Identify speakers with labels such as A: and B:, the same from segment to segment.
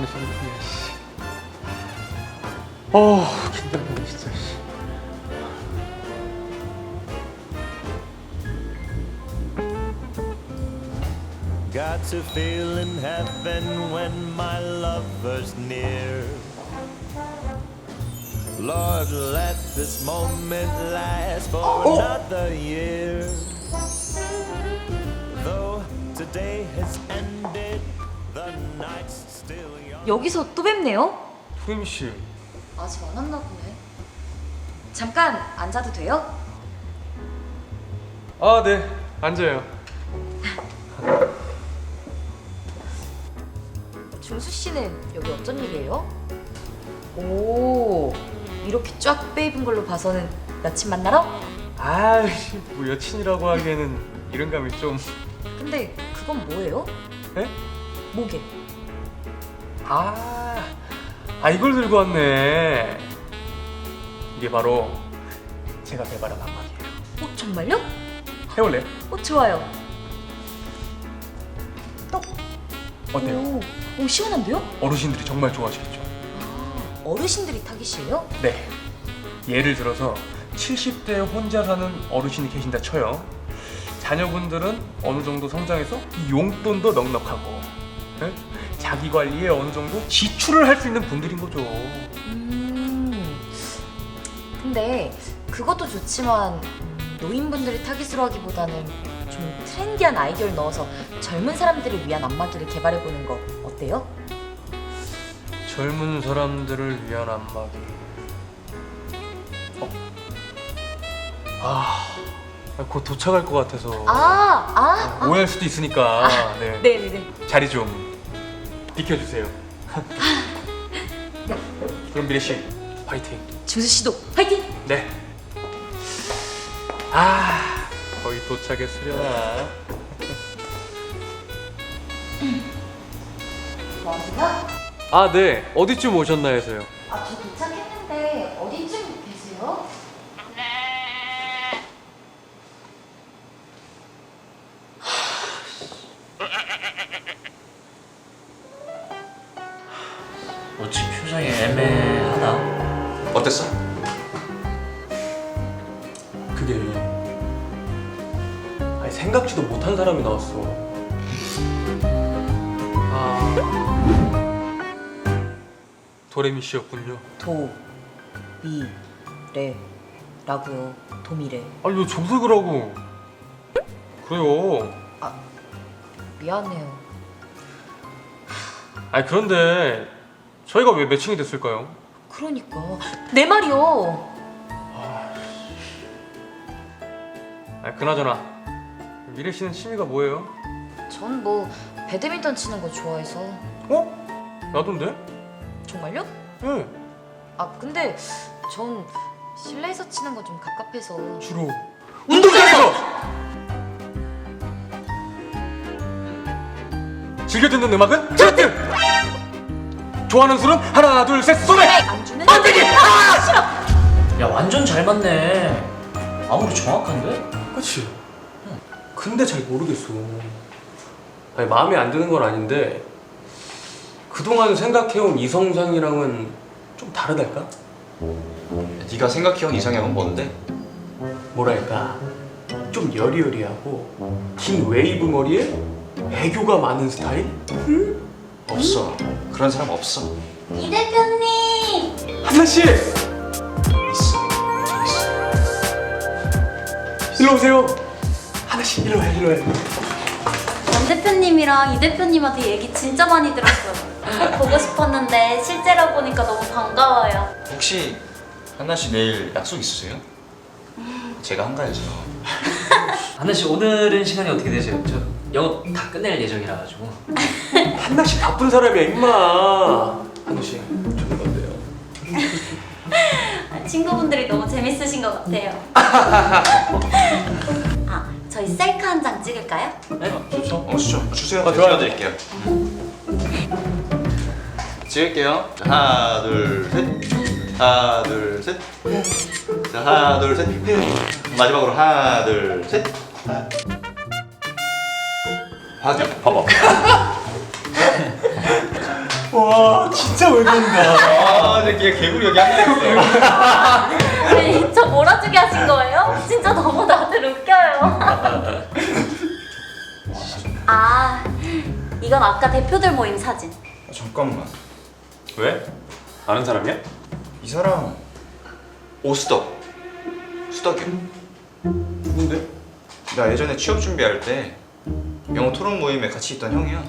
A: 만에 정리해. 씨. 어, 긴장되네 진짜. 씨.
B: Got to feel in heaven when my lover's near. Lord, let this moment last for another year. Though today has ended,
C: 여기서 또 뵙네요?
A: 소임 씨,
C: 아직 안 왔나 보네. 잠깐 앉아도 돼요?
A: 아 네, 앉아요.
C: 중수 씨는 여기 어쩐 일이에요? 오, 이렇게 쫙 빼입은 걸로 봐서는 여친 만나러?
A: 아이씨, 뭐 여친이라고 하기에는 이런 감이 좀.
C: 근데 그건 뭐예요?
A: 에?
C: 뭐게?
A: 아, 아 이걸 들고 왔네. 이게 바로 제가 개발한 안마기예요.
C: 어, 정말요?
A: 해볼래요?
C: 어, 좋아요.
A: 어때요?
C: 오, 오, 시원한데요?
A: 어르신들이 정말 좋아하시겠죠?
C: 아, 어르신들이 타깃이에요?
A: 네. 예를 들어서 70대 혼자 사는 어르신이 계신다 쳐요. 자녀분들은 어느 정도 성장해서 용돈도 넉넉하고 네? 자기 관리에 어느 정도 지출을 할 수 있는 분들인 거죠.
C: 음, 근데 그것도 좋지만 음, 노인분들이 타깃으로 하기보다는 좀 트렌디한 아이디어를 넣어서 젊은 사람들을 위한 안마기를 개발해보는 거 어때요?
A: 젊은 사람들을 위한 안마기. 어? 아, 곧 도착할 것 같아서
C: 아, 아, 아.
A: 오해할 수도 있으니까 네.
C: 네네네.
A: 자리 좀 비켜주세요. 그럼 미래 씨 파이팅.
C: 중수 씨도 화이팅!
A: 네. 아 거의 도착했으려나.
C: 뭐하세요?
A: 아 네. 어디쯤 오셨나 해서요.
C: 아, 저 도착했는데 어디쯤 계세요?
D: 표정이 애매하다.
E: 어땠어?
A: 그게 아니 생각지도 못한 사람이 나왔어. 아 도레미 씨였군요.
C: 도, 미, 레, 라고요. 도미레.
A: 아니 왜 조색을 하고 그래요.
C: 미안해요.
A: 아니 그런데 저희가 왜 매칭이 됐을까요?
C: 그러니까 내 말이요.
A: 아니 그나저나 미래 씨는 취미가 뭐예요?
C: 전 뭐 배드민턴 치는 거 좋아해서
A: 어? 나도인데?
C: 정말요?
A: 예.
C: 아 근데 전 실내에서 치는 건좀 갑갑해서
A: 주로 운동장에서 즐겨 듣는 음악은 트로트 좋아하는 술은 하나 둘 셋 소맥
C: 안주는
A: 번데기
D: 야 완전 잘 맞네. 아무리 정확한데?
A: 그렇지 근데 잘 모르겠어 아니 마음에 안 드는 건 아닌데 그동안 생각해온 이성상이랑은 좀 다르달까?
E: 네가 생각해온 이상형은 뭔데?
A: 뭐랄까 좀 여리여리하고 긴 웨이브 머리에 애교가 많은 스타일?
E: 없어. 그런 사람 없어.
C: 이 대표님
A: 한나씨
E: 있어. 저기 있어.
A: 일로 오세요 하나씩 일로 와 일로
F: 와전 대표님이랑 이 대표님한테 얘기 진짜 많이 들었어요. 보고 싶었는데 실제로 보니까 너무 반가워요.
E: 혹시 한나 씨 내일 약속 있으세요? 제가 한가해서.
D: 하나 씨 오늘은 시간이 어떻게 되세요? 저 영업 다 끝낼 예정이라 가지고.
A: 한나씨 바쁜 사람이야 임마 한나씨 저는 건데요
F: 아, 친구분들이 너무 재밌으신 것 같아요. 아, 저희 셀카 한 장 찍을까요?
D: 네?
A: 좋죠
E: 어, 주죠. 주세요.
A: 아, 좋아요.
E: 드릴게요. 찍을게요. 자, 하나, 둘, 셋. 하나, 둘, 셋. 자, 하나, 둘, 셋. 마지막으로 하나, 둘, 셋. 하나, 봐봐.
A: 와 진짜 외간다.
E: 아, 근데 걔 개구리 여기 한명 있어.
F: 네, 저 몰아주게 하신 거예요? 진짜 너무 다들 웃겨요. 아, 이건 아까 대표들 모임 사진.
G: 잠깐만
A: 왜? 아는 사람이야?
G: 이 사람 오수덕 수덕이요
A: 누군데?
G: 나 예전에 취업 준비할 때 영어 토론 모임에 같이 있던 형이야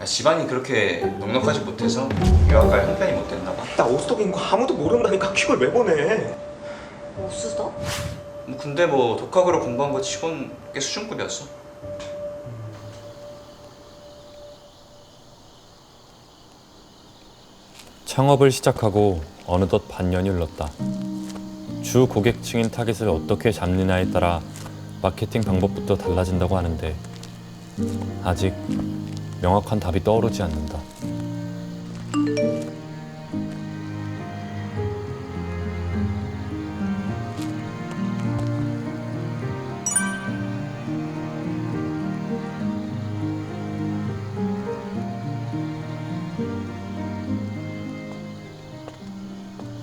G: 아, 집안이 그렇게 넉넉하지 못해서 유학갈 형편이 못 됐나 봐
H: 나 오스덕인 거 아무도 모른다니까 퀵을 왜 보내?
F: 오수덕?
G: 뭐 근데 뭐 독학으로 공부한 거 치곤 꽤 수준급이었어
I: 창업을 시작하고 어느덧 반년이 흘렀다. 주 고객층인 타깃을 어떻게 잡느냐에 따라 마케팅 방법부터 달라진다고 하는데 아직 명확한 답이 떠오르지 않는다.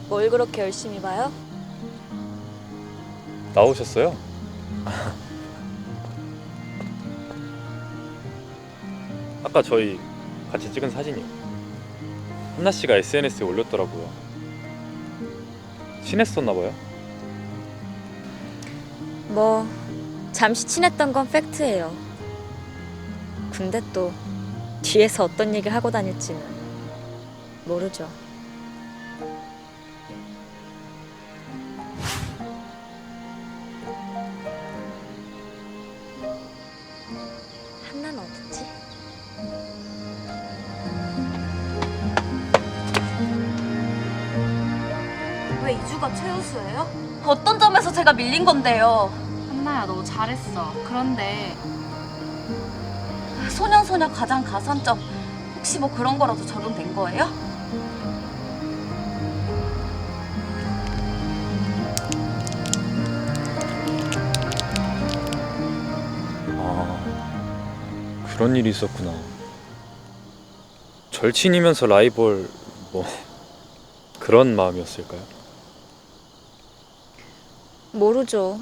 F: 뭘 그렇게 열심히 봐요?
I: 나오셨어요? 아까 저희 같이 찍은 사진이요. 한나 씨가 SNS에 올렸더라고요. 친했었나 봐요.
J: 뭐 잠시 친했던 건 팩트예요. 근데 또 뒤에서 어떤 얘기를 하고 다닐지는 모르죠.
F: 어떤 점에서 제가 밀린 건데요?
K: 한나야 너 잘했어. 그런데
F: 소년소녀 가장 가산점 혹시 뭐 그런 거라도 적용된 거예요?
I: 아, 그런 일이 있었구나. 절친이면서 라이벌 뭐 그런 마음이었을까요?
J: 모르죠.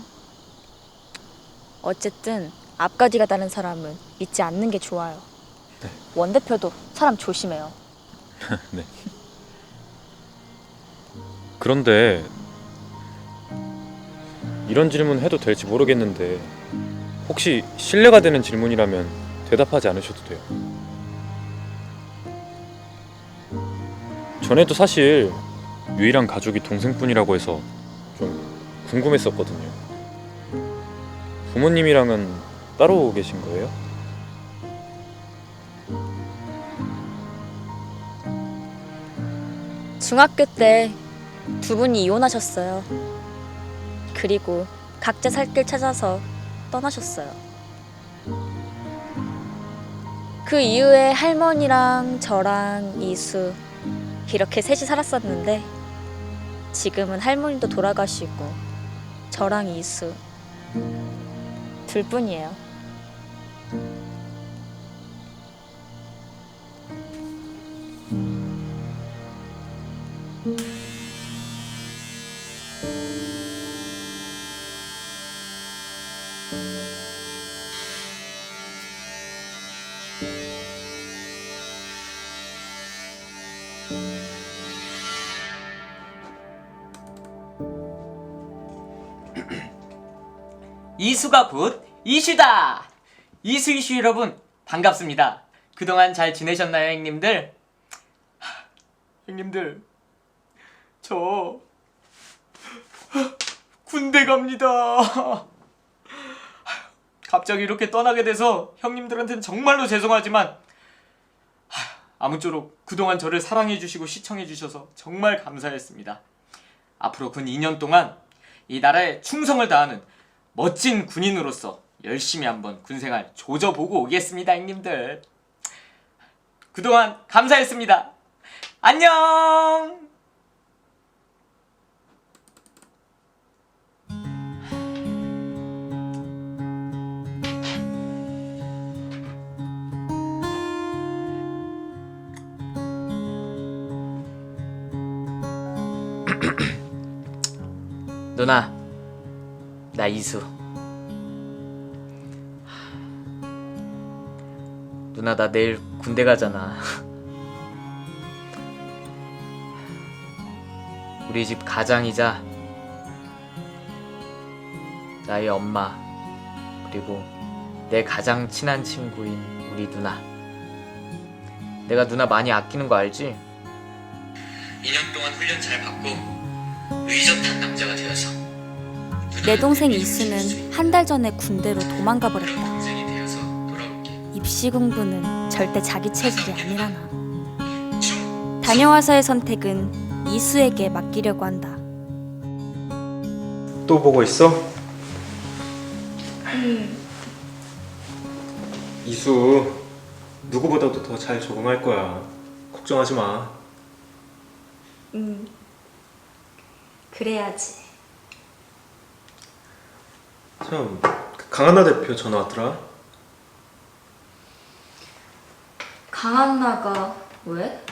J: 어쨌든 앞가지가 다른 사람은 믿지 않는 게 좋아요. 원 대표도 사람 조심해요.
I: 네. 그런데 이런 질문 해도 될지 모르겠는데 혹시 신뢰가 되는 질문이라면 대답하지 않으셔도 돼요. 전에도 사실 유일한 가족이 동생뿐이라고 해서 좀 궁금했었거든요. 부모님이랑은 따로 계신 거예요?
J: 중학교 때 두 분이 이혼하셨어요. 그리고 각자 살 길 찾아서 떠나셨어요. 그 이후에 할머니랑 저랑 이수 이렇게 셋이 살았었는데 지금은 할머니도 돌아가시고 저랑 이수 둘뿐이에요.
D: 이수가 곧 이슈다. 이수 이슈 여러분 반갑습니다. 그동안 잘 지내셨나요, 형님들? 하, 형님들 저 군대 갑니다. 갑자기 이렇게 떠나게 돼서 형님들한테는 정말로 죄송하지만 하, 아무쪼록 그동안 저를 사랑해 주시고 시청해 주셔서 정말 감사했습니다. 앞으로 군 2년 동안 이 나라에 충성을 다하는 멋진 군인으로서 열심히 한번 군생활 조져보고 오겠습니다 형님들. 그동안 감사했습니다. 안녕! 누나 나 이수. 누나 나 내일 군대 가잖아. 우리 집 가장이자 나의 엄마 그리고 내 가장 친한 친구인 우리 누나. 내가 누나 많이 아끼는 거 알지? 2년 동안 훈련 잘 받고 의젓한 남자가 되어서
J: 내 동생 이수는 한 달 전에 군대로 도망가 버렸다. 입시 공부는 절대 자기 체질이 아니라나. 다녀와서의 선택은 이수에게 맡기려고 한다.
H: 또 보고 있어? 이수 누구보다도 더 잘 적응할 거야. 걱정하지 마.
J: 음, 그래야지.
H: 참, 그 강한나 대표 전화 왔더라.
J: 강한나가 왜?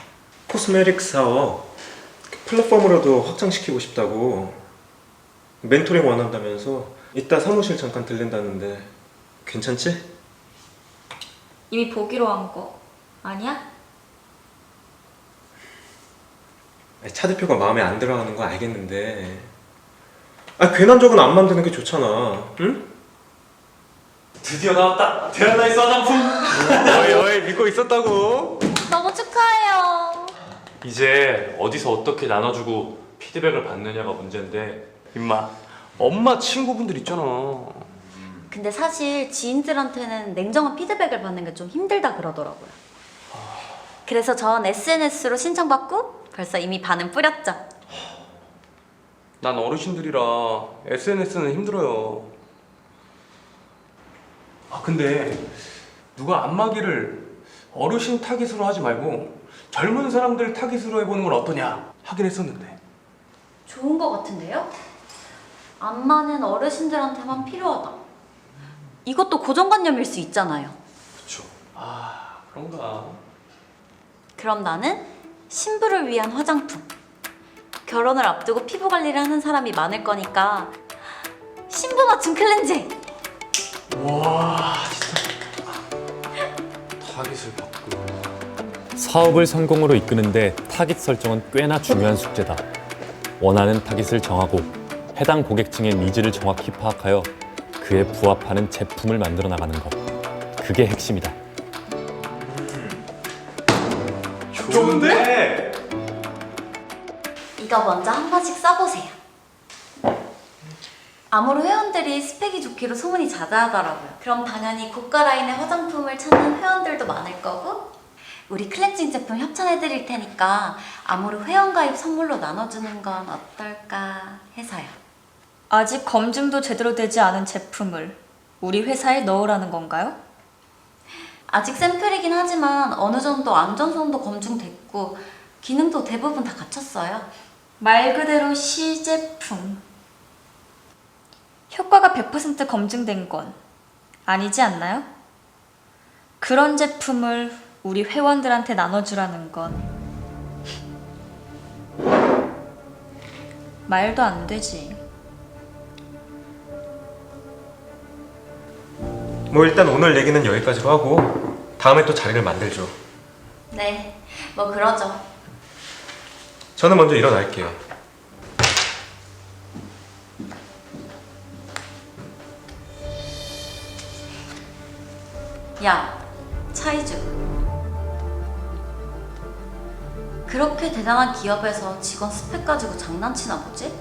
H: 코스메릭 사업 그 플랫폼으로도 확장시키고 싶다고 멘토링 원한다면서 이따 사무실 잠깐 들린다는데 괜찮지?
J: 이미 보기로 한 거 아니야?
H: 아니, 차 대표가 마음에 안 들어하는 거 알겠는데 아 괜한 적은 안 만드는 게 좋잖아 응?
I: 드디어 나왔다. 베라나이스 화장품.
H: 어이 어이 믿고 있었다고
F: 너무 축하해요.
I: 이제 어디서 어떻게 나눠주고 피드백을 받느냐가 문제인데
A: 임마 엄마 친구분들 있잖아
F: 근데 사실 지인들한테는 냉정한 피드백을 받는 게 좀 힘들다 그러더라고요. 그래서 전 SNS로 신청받고 벌써 이미 반응 뿌렸죠.
A: 난 어르신들이라 SNS는 힘들어요 아 근데 누가 안마기를 어르신 타깃으로 하지 말고 젊은 사람들 타깃으로 해보는 건 어떠냐 하긴 했었는데
F: 좋은 거 같은데요? 안마는 어르신들한테만 필요하다. 이것도 고정관념일 수 있잖아요.
A: 그쵸 아 그런가
F: 그럼 나는 신부를 위한 화장품. 결혼을 앞두고 피부 관리를 하는 사람이 많을 거니까 신부 맞춤 클렌징.
I: 타깃을 바꾸고 사업을 성공으로 이끄는데 타깃 설정은 꽤나 중요한 숙제다. 원하는 타깃을 정하고 해당 고객층의 니즈를 정확히 파악하여 그에 부합하는 제품을 만들어 나가는 것. 그게 핵심이다.
A: 좋은데?
F: 이거 먼저 한 번씩 써보세요. 아무로 회원들이 스펙이 좋기로 소문이 자자하더라고요. 그럼 당연히 고가 라인의 화장품을 찾는 회원들도 많을 거고 우리 클렌징 제품 협찬해드릴 테니까 아무로 회원가입 선물로 나눠주는 건 어떨까 해서요.
J: 아직 검증도 제대로 되지 않은 제품을 우리 회사에 넣으라는 건가요?
F: 아직 샘플이긴 하지만 어느 정도 안전성도 검증됐고 기능도 대부분 다 갖췄어요.
J: 말 그대로 시제품. 효과가 100% 검증된 건 아니지 않나요? 그런 제품을 우리 회원들한테 나눠주라는 건 말도 안 되지.
H: 뭐 일단 오늘 얘기는 여기까지로 하고 다음에 또 자리를 만들죠
F: 네, 뭐 그러죠.
H: 저는 먼저 일어날게요
F: 야, 차이주. 그렇게 대단한 기업에서 직원 스펙 가지고 장난치나 보지?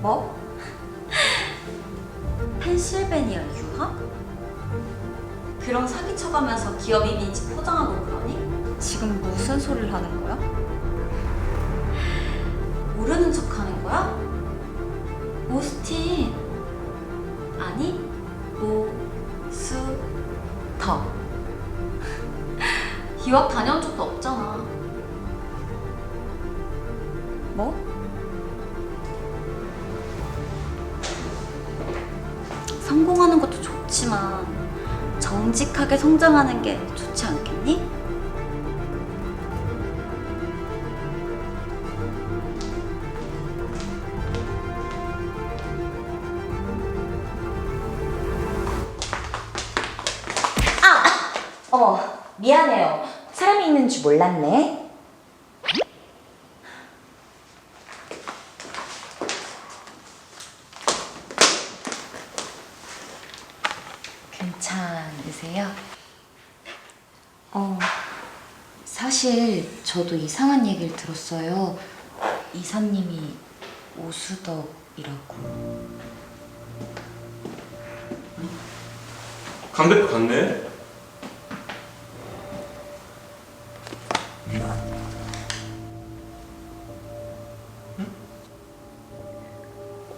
F: 뭐? 펜실베니아 유학? 그런 사기쳐가면서 기업 이미지 포장하고 그러니?
J: 지금 무슨 소리를 하는 거야?
F: 유학 다녀온 적도 없잖아.
J: 뭐?
F: 성공하는 것도 좋지만 정직하게 성장하는 게 좋지 않겠니? 아!
C: 어머, 미안해요. 사람이 있는 줄 몰랐네. 괜찮으세요? 어, 사실 저도 이상한 얘기를 들었어요. 이사님이 오수덕이라고.
H: 강 대표 갔네.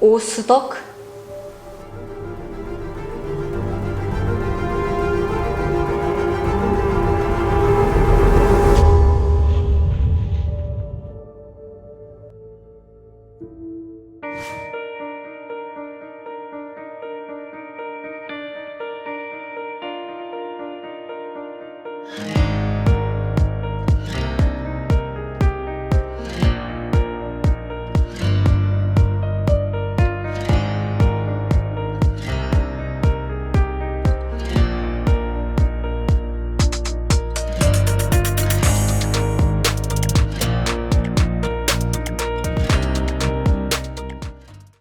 J: 오수덕?